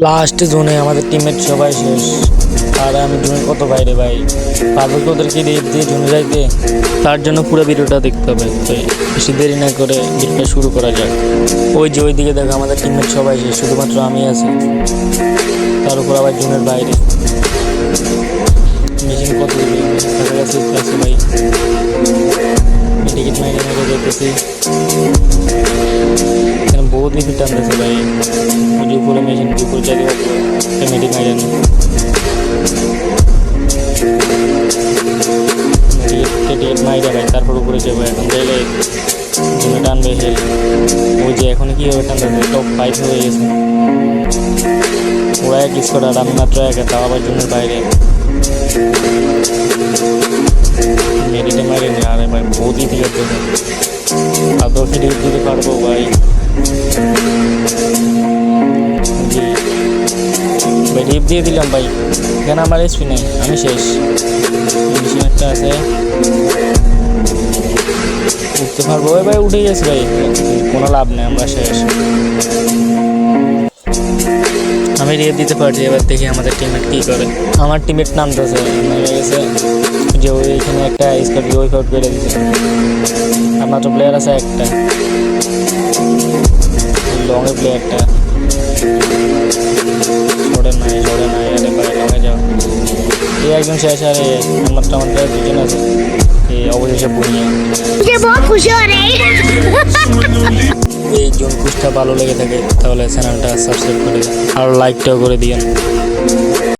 Last জোনে আমাদের টিমের সবাই শেষ। আর আমি জোনে কত বাইরে ভাই? পারব কি ওদেরকে দিয়ে জোনে যাইতে। তার জন্য পুরো ভিডিওটা দেখতে হবে। তো বেশি দেরি না করে ভিডিওটা শুরু করা যাক। ওই যে ওই দিকে দেখো আমাদের টিমের সবাই শেষ, শুধুমাত্র আমি আছি। তার উপর আবার জোনের বাইরে। মেশিন কত কাছাকাছি ভাই। টিকিট মাইনে যেতেছি টানতেছে ভাই ওই যে উপরে মেশিন উপর চারি মেডিক মাইরে না টিকিট মাইরে ভাই তারপর উপরে যাব এখন গেলে জন্য টানবে হেল ওই যে এখন কি হবে টানতেছে টপ ফাইভ হয়ে গেছে ওরা এক স্কোর আর আমি মাত্র একা তাও আবার জন্য বাইরে মেডিটে মারে নি আরে ভাই বহুত ইতি করতেছে আদৌ কি দিতে পারব ভাই ভাই রেপ দিয়ে দিলাম ভাই। কেন আমার এসপি নেই? আমি শেষ। একটা আছে। উঠতে পারব। ভাই উঠে গেছে ভাই। কোনো লাভ নেই, আমরা শেষ। আমি রেপ দিতে পারছি এবার দেখি আমাদের টিমমেট কী করে আমার টিমমেট নামতেছে নেমে গেছে যে ওই এখানে একটা স্কর্পিও ওই আউট করে দিচ্ছে আর মাত্র প্লেয়ার আছে একটা লংয়ে প্লেয়ারটা ছড়ে নাই ছড়ে নাই আরে ভাই লংয়ে যাও এই একজন শেষ আরে মাত্র আমার প্লেয়ার দুজন আছে এই অবশেষে বুনিয়া मुझे बहुत खुशी हो रही है এই জন কুচটা ভালো লেগে থাকে তাহলে চ্যানেলটা সাবস্ক্রাইব করে আর লাইকটাও করে দিয়েন।